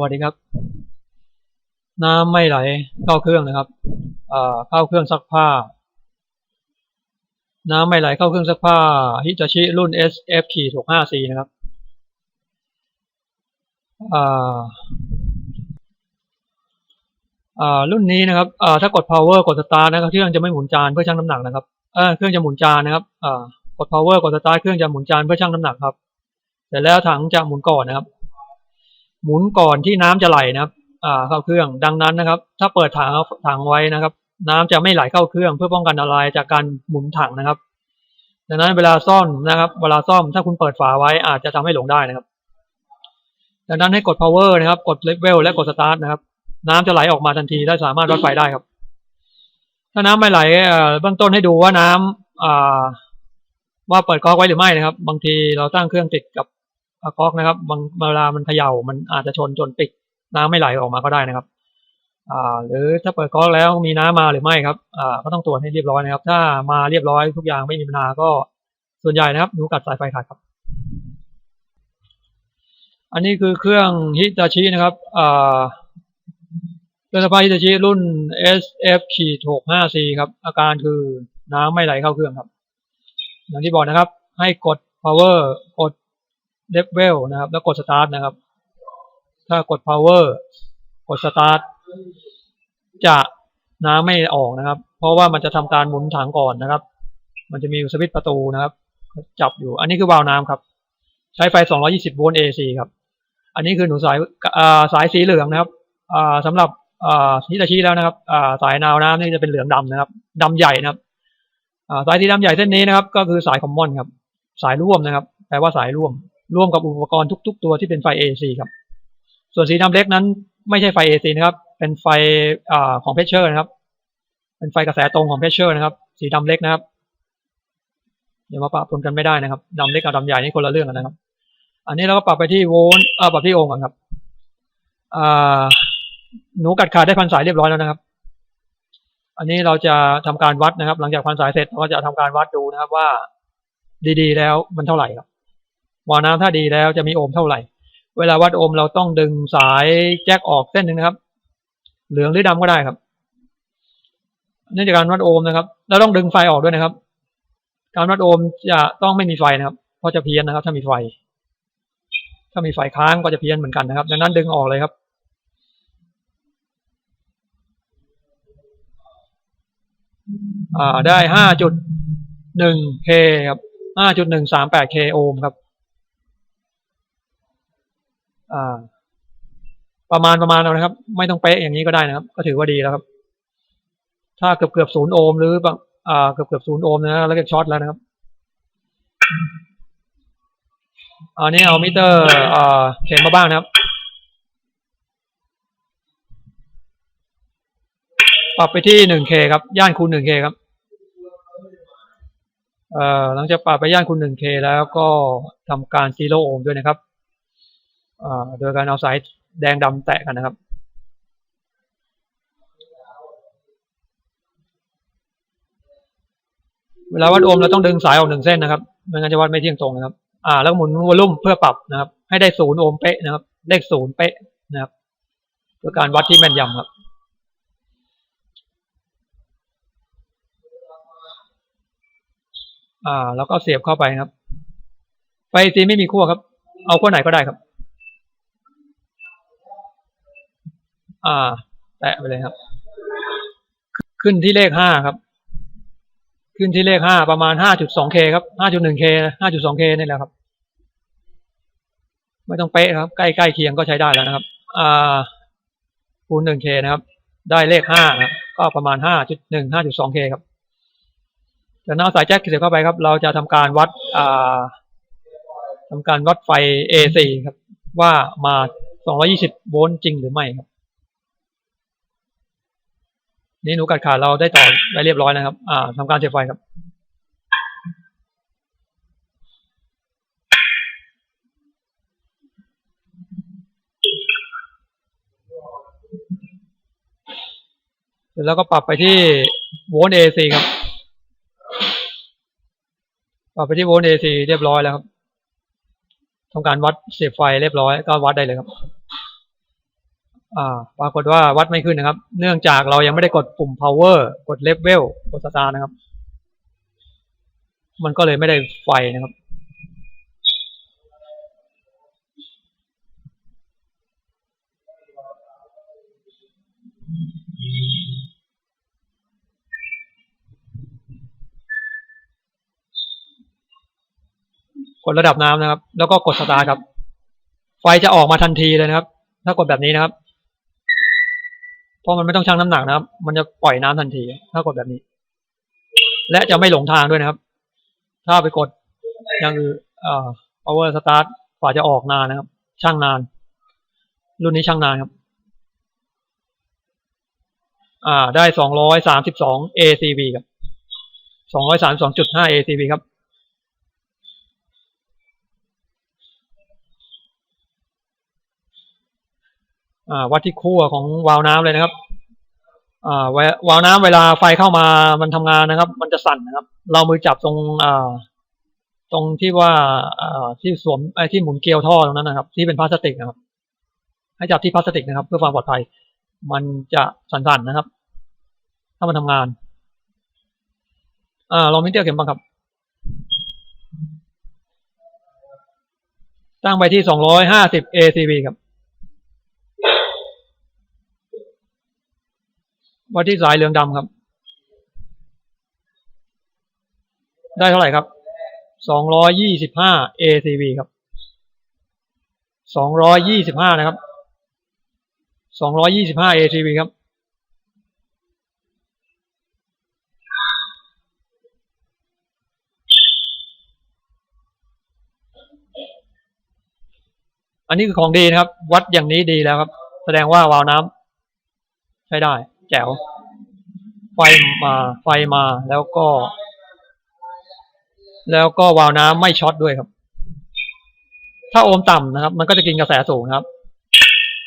วัสดีครับ น้ำไม่ไหลเข้าเครื่องนะครับเข้าเครื่องซักผ้า น้ำไม่ไหลเข้าเครื่องซักผ้าฮิตาชิรุ่น SF ขีด65 C นะครับรุ่นนี้นะครับถ้ากด power กด start นะครับเครื่องจะไม่หมุนจานเพื่อชั่งน้ำหนักนะครับเเครื่องจะหมุนจานนะครับกด power กด start เครื่องจะหมุนจานเพื่อชั่งน้ำหนักครับเสร็จแล้วถังจะหมุนก่อนนะครับ หมุนก่อนที่น้ำจะไหลนะครับ อ่าเข้าเครื่อง ดังนั้นนะครับ ถ้าเปิดถังถังไว้นะครับ น้ำจะไม่ไหลเข้าเครื่อง เพื่อป้องกันอันตรายจากการหมุนถังนะครับ ดังนั้นเวลาซ่อมนะครับ เวลาซ่อมถ้าคุณเปิดฝาไว้อาจจะทำให้หลงได้นะครับ ดังนั้นให้กด power นะครับ กด level และกด start นะครับ น้ำจะไหลออกมาทันทีและสามารถวัดไฟได้ครับ ถ้าน้ำไม่ไหลเบื้องต้นให้ดูว่าน้ำอ่าว่าเปิดก๊อกไว้หรือไม่นะครับ บางทีเราตั้งเครื่องติดกับ ก๊อกนะครับบางเวลามันเขย่ามันอาจจะชนจนปิดน้ำไม่ไหลออกมาก็ได้นะครับอ่าหรือถ้าเปิดก๊อกแล้วมีน้ำมาหรือไม่ครับอ่าก็ต้องตรวจให้เรียบร้อยนะครับ ถ้ามาเรียบร้อยทุกอย่างไม่มีปัญหาก็ส่วนใหญ่นะครับหนูกัดสายไฟขาดครับ อันนี้คือเครื่องฮิตาชินะครับอ่าเครื่องซักผ้าฮิตาชิรุ่น SF ขีด65 C ครับ อาการคือน้ำไม่ไหลเข้าเครื่องครับ อย่างที่บอกนะครับ ให้กด power กด level นะครับ แล้วกด start นะครับ ถ้ากด power กด start จะน้ำไม่ออกนะครับ เพราะว่ามันจะทำการหมุนถังก่อนนะครับ มันจะมีสวิตช์ประตูนะครับ จับอยู่ อันนี้คือวาล์วน้ำครับ ใช้ไฟ 220 โวลต์ AC ครับ อันนี้คือหนูสายาสายสีเหลืองนะครับสำหรับฮิตาชิแล้วนะครับาสายนาวน้ำนี่จะเป็นเหลืองดำนะครับดำใหญ่นะครับาสายสีดำใหญ่เส้นนี้นะครับ ก็คือสายคอมมอนครับ สายร่วมนะครับแปลว่าสายร่วม ร่วมกับอุปกรณ์ทุก ๆ ตัวที่เป็นไฟ AC ครับ ส่วนสีดำเล็กนั้น ไม่ใช่ไฟ AC นะครับ เป็นไฟอของเพชเชอร์นะครับ เป็นไฟกระแสตรงของเพชเชอร์นะครับ สีดำเล็กนะครับ เดี๋ยวมาปรับปนกันไม่ได้นะครับดำเล็กกับดำใหญ่นี่คนละเรื่องกันนะครับ อันนี้เราก็ปรับไปที่โวลต์เอ่อปรับที่โอห์มก่อนครับหนูกัดขาดได้พันสายเรียบร้อยแล้วนะครับ อันนี้เราจะทำการวัดนะครับ หลังจากพันสายเสร็จเราก็จะทำการวัดดูนะครับว่าดีๆ แล้วมันเท่าไหร่ครับ วาน้ำถ้าดีแล้วจะมีโอห์มเท่าไหร่ เวลาวัดโอห์มเราต้องดึงสายแจ็คออกเส้นหนึ่งนะครับ เหลืองหรือดำก็ได้ครับเนื่องจากการวัดโอห์มนะครับเราต้องดึงไฟออกด้วยนะครับ การวัดโอห์มจะต้องไม่มีไฟนะครับเพราะจะเพี้ยนนะครับ ถ้ามีไฟ ถ้ามีไฟค้างก็จะเพี้ยนเหมือนกันนะครับ ดังนั้นดึงออกเลยครับอ่าได้ห้าจุดหนึ่งเคครับห้าจุดหนึ่งสามแปดเคโอห์มครับ ประมาณประมาณเอานะครับ ไม่ต้องเป๊ะอย่างนี้ก็ได้นะครับ ก็ถือว่าดีแล้วครับ ถ้าเกือบเกือบศูนย์โอห์มหรืออ่าเกือบเกือบศูนย์โอห์มนะแล้วก็ช็อตแล้วนะครับอันนี้เอามิเตอร์อ่าเข็มมาบ้างนะครับปรับไปที่หนึ่งเคครับ ย่านคูณหนึ่งเคครับ เอ่อ หลังจากปรับไปย่านคูณหนึ่งเคแล้วก็ทำการซีโร่โอห์มด้วยนะครับ โดยการเอาสายแดงดำแตะกันนะครับเวลาวัดโอห์มเราต้องดึงสายออกหนึ่งเส้นนะครับไม่งั้นจะวัดไม่เที่ยงตรงนะครับ อ่า แล้วหมุนวอลลุ่มเพื่อปรับนะครับ ให้ได้ศูนย์โอห์มเป๊ะนะครับ เลขศูนย์เป๊ะนะครับเพื่อการวัดที่แม่นยำครับ อ่า แล้วก็เสียบเข้าไปครับ ไฟซีไม่มีขั้วครับ เอาขั้วไหนก็ได้ครับ อ่า แตะไปเลยครับ ขึ้นที่เลขห้าครับ ขึ้นที่เลขห้าประมาณห้าจุดสองเคครับห้าจุดหนึ่งเคห้าจุดสองเคนี่แหละครับ ไม่ต้องเป๊ะครับ ใกล้ใกล้เคียงก็ใช้ได้แล้วนะครับ อ่าคูณหนึ่งเคนะครับ ได้เลขห้าครับ ก็ประมาณห้าจุดหนึ่งห้าจุดสองเคครับจากนั้นเอาสายแจ็คเสียบเข้าไปครับ เราจะทำการวัด อ่าทำการวัดไฟ AC ครับ ว่ามา 220 โวลต์จริงหรือไม่ครับ นี่หนูกัดขาเราได้ต่อได้เรียบร้อยนะครับ อ่าทำการเสียบไฟครับเสร็จแล้วก็ปรับไปที่โวลต์ AC ครับ ปรับไปที่โวลต์ AC เรียบร้อยแล้วครับทำการวัดเสียบไฟเรียบร้อยก็วัดได้เลยครับ ปรากฏว่าวัดไม่ขึ้นนะครับ เนื่องจากเรายังไม่ได้กดปุ่ม power กด level กด start นะครับ มันก็เลยไม่ได้ไฟนะครับกดระดับน้ำนะครับ แล้วก็กดสตาร์ครับ ไฟจะออกมาทันทีเลยนะครับ ถ้ากดแบบนี้นะครับ เพราะมันไม่ต้องชั่งน้ำหนักนะครับ มันจะปล่อยน้ำทันที ถ้ากดแบบนี้ และจะไม่หลงทางด้วยนะครับ ถ้าไปกดอย่างอื่นเอ่อ power start กว่าจะออกนานนะครับ ช่างนาน รุ่นนี้ช่างนานครับ อ่า ได้สองร้อยสามสิบสอง ACV ครับสองร้อยสามสองจุดห้า ACV ครับ วัดที่ขั้วของวาล์วน้ำเลยนะครับวาล์วน้ำเวลาไฟเข้ามามันทำงานนะครับ มันจะสั่นนะครับ เรามือจับตรงตรงที่ว่าที่สวมไอ้ที่หมุนเกลียวท่อตรงนั้นนะครับ ที่เป็นพลาสติกนะครับ ให้จับที่พลาสติกนะครับ เพื่อความปลอดภัย มันจะสั่นๆนะครับ ถ้ามันทำงานอ่าลองมิเตอร์เข็มบ้างครับ ตั้งไปที่สองร้อยห้าสิบ ACV ครับ วัดที่สายเหลืองดำครับ ได้เท่าไหร่ครับสองร้อยยี่สิบห้า ACV ครับสองร้อยยี่สิบห้านะครับสองร้อยยี่สิบห้า ACV ครับ อันนี้คือของดีนะครับ วัดอย่างนี้ดีแล้วครับ แสดงว่าวาวน้ำใช้ได้ แจ๋ว ไฟมา ไฟมาแล้วก็ แล้วก็วาล์วน้ำไม่ช็อตด้วยครับ ถ้าโอห์มต่ำนะครับ มันก็จะกินกระแสสูงนะครับ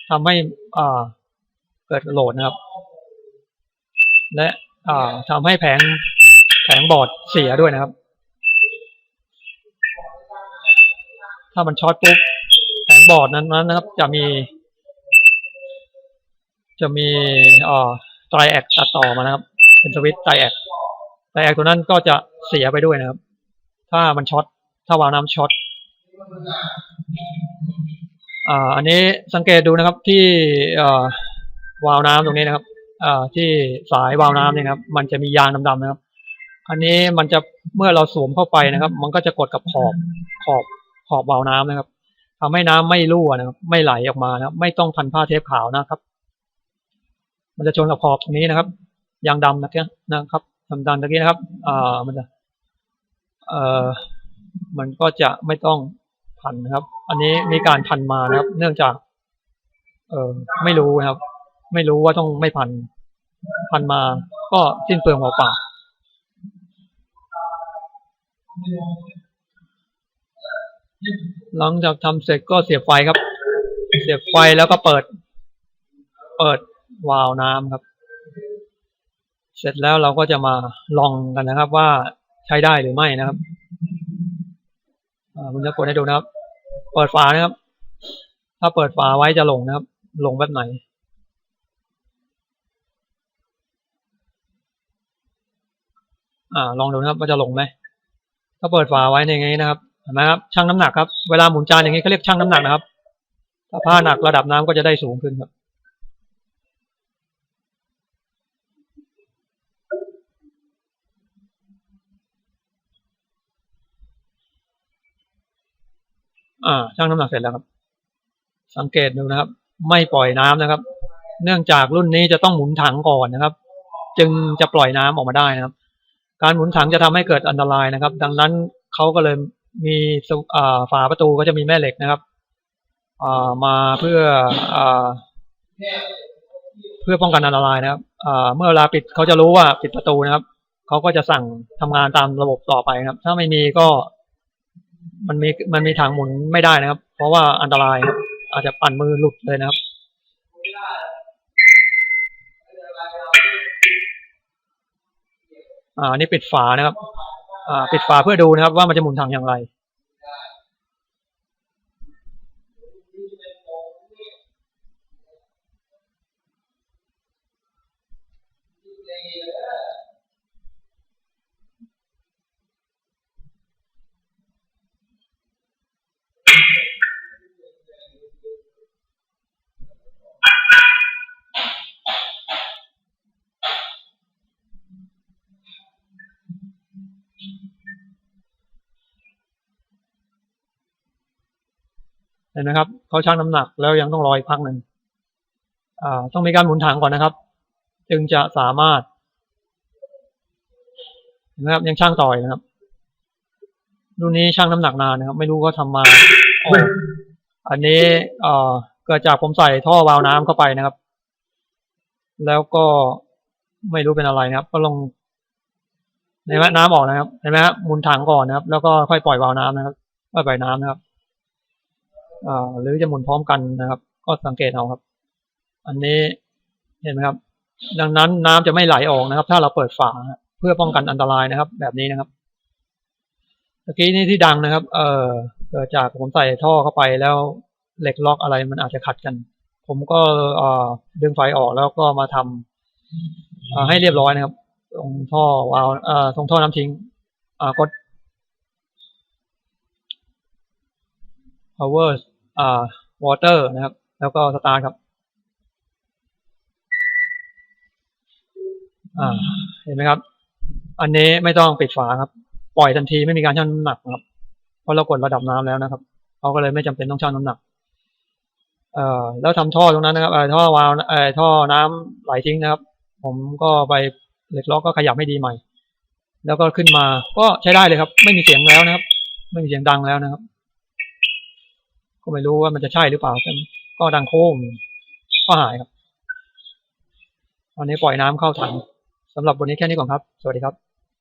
ทำให้อ่าเกิดโหลดนะครับ และอ่าทำให้แผงแผงบอร์ดเสียด้วยนะครับ ถ้ามันช็อตปุ๊บแผงบอร์ดนั้นนั้นนะครับ จะมี จะมีอ่า ไตรแอคตัดต่อมานะครับ เป็นสวิตช์ไตรแอคไตรแอคตัวนั้นก็จะเสียไปด้วยนะครับ ถ้ามันช็อตถ้าวาล์วน้ำช็อตอ่าอันนี้สังเกตดูนะครับที่อ่าวาล์วน้ำตรงนี้นะครับอ่าที่สายวาล์วน้ำเนี่ยนะครับ มันจะมียางดำๆนะครับ อันนี้มันจะเมื่อเราสวมเข้าไปนะครับ มันก็จะกดกับขอบขอบขอบวาล์วน้ำนะครับทำให้น้ำไม่รั่วนะครับ ไม่ไหลออกมานะครับ ไม่ต้องพันผ้าเทปขาวนะครับ มันจะชนกับขอบตรงนี้นะครับ ยางดำนะครับนะครับดำๆตรงนี้นะครับอ่ามันจะเอ่อมันก็จะไม่ต้องพันนะครับ อันนี้มีการพันมานะครับ เนื่องจาก เออไม่รู้นะครับ ไม่รู้ว่าต้องไม่พัน พันมาก็สิ้นเปลืองเปล่าหลังจากทำเสร็จก็เสียบไฟครับ เสียบไฟแล้วก็เปิด เปิด วาล์วน้ำครับ เสร็จแล้วเราก็จะมาลองกันนะครับว่าใช้ได้หรือไม่นะครับอ่าผมจะกดให้ดูนะครับ เปิดฝานะครับ ถ้าเปิดฝาไว้จะหลงนะครับหลงแบบไหนอ่าลองดูนะครับว่าจะหลงไหมถ้าเปิดฝาไว้ในอย่างนี้นะครับเห็นไหมครับชั่งน้ำหนักครับเวลาหมุนจานอย่างนี้เขาเรียกชั่งน้ำหนักนะครับ ถ้าผ้าหนักระดับน้ำก็จะได้สูงขึ้นครับ อ่าชั่งน้ำหนักเสร็จแล้วครับ สังเกตดูนะครับ ไม่ปล่อยน้ำนะครับ เนื่องจากรุ่นนี้จะต้องหมุนถังก่อนนะครับ จึงจะปล่อยน้ำออกมาได้นะครับ การหมุนถังจะทำให้เกิดอันตรายนะครับ ดังนั้นเขาก็เลยมีสวอ่าฝาประตูก็จะมีแม่เหล็กนะครับอ่ามาเพื่ออ่าเพื่อป้องกันอันตรายนะครับอ่าเมื่อเวลาปิดเขาจะรู้ว่าปิดประตูนะครับเขาก็จะสั่งทำงานตามระบบต่อไปนะครับ ถ้าไม่มีก็ มันมีมันมีทางหมุนไม่ได้นะครับ เพราะว่าอันตรายครับอาจจะปั่นมือหลุดเลยนะครับอ่านี่ปิดฝานะครับ อ่า ปิดฝาเพื่อดูนะครับ ว่ามันจะหมุนทางอย่างไร อ ห็นไหมครับเขาชั่งน้ำหนักแล้วยังต้องรออีกพักหนึ่งต้องมีการหมุนถังก่อนนะครับ จึงจะสามารถเห็นไหมครับยังช่างต่อยนะครับรุ่นนี้ช่างน้ำหนักนานนะครับ ไม่รู้เขาทำมาอันนี้เกิดจากผมใส่ท่อวาล์วน้ำเข้าไปนะครับ แล้วก็ไม่รู้เป็นอะไรนะครับ ก็ลงเห็นไหมน้ำออกนะครับเห็นไหมครับหมุนถังก่อนนะครับ แล้วก็ค่อยปล่อยวาล์วน้ำนะครับปล่อยปล่อยน้ำนะครับ หรือจะหมุนพร้อมกันนะครับ ก็สังเกตเอาครับ อันนี้เห็นไหมครับ ดังนั้นน้ำจะไม่ไหลออกนะครับ ถ้าเราเปิดฝาเพื่อป้องกันอันตรายนะครับ แบบนี้นะครับเมื่อกี้นี่ที่ดังนะครับ เออเกิดจากผมใส่ท่อเข้าไปแล้วเหล็กล็อกอะไรมันอาจจะขัดกัน ผมก็เอ่อดึงไฟออกแล้วก็มาทำให้เรียบร้อยนะครับ ตรงท่อวาล์วเอ่อตรงท่อน้ำทิ้งอ่ากด power อ่า water นะครับ แล้วก็สตาร์ทครับอ่าเห็นไหมครับ อันนี้ไม่ต้องปิดฝาครับ ปล่อยทันทีไม่มีการชั่งน้ำหนักนะครับ เพราะเรากดระดับน้ำแล้วนะครับเขาก็เลยไม่จำเป็นต้องชั่งน้ำหนักเอ่อแล้วทำท่อตรงนั้นนะครับท่อวาล์วเอ่อท่อน้ำไหลทิ้งนะครับ ผมก็ไปเหล็กล็อกก็ขยับให้ดีใหม่ แล้วก็ขึ้นมาก็ใช้ได้เลยครับ ไม่มีเสียงแล้วนะครับ ไม่มีเสียงดังแล้วนะครับ ก็ไม่รู้ว่ามันจะใช่หรือเปล่าแต่ก็ดังโค้งก็หายครับตอนนี้ปล่อยน้ำเข้าถังสำหรับวันนี้แค่นี้ก่อนครับ สวัสดีครับ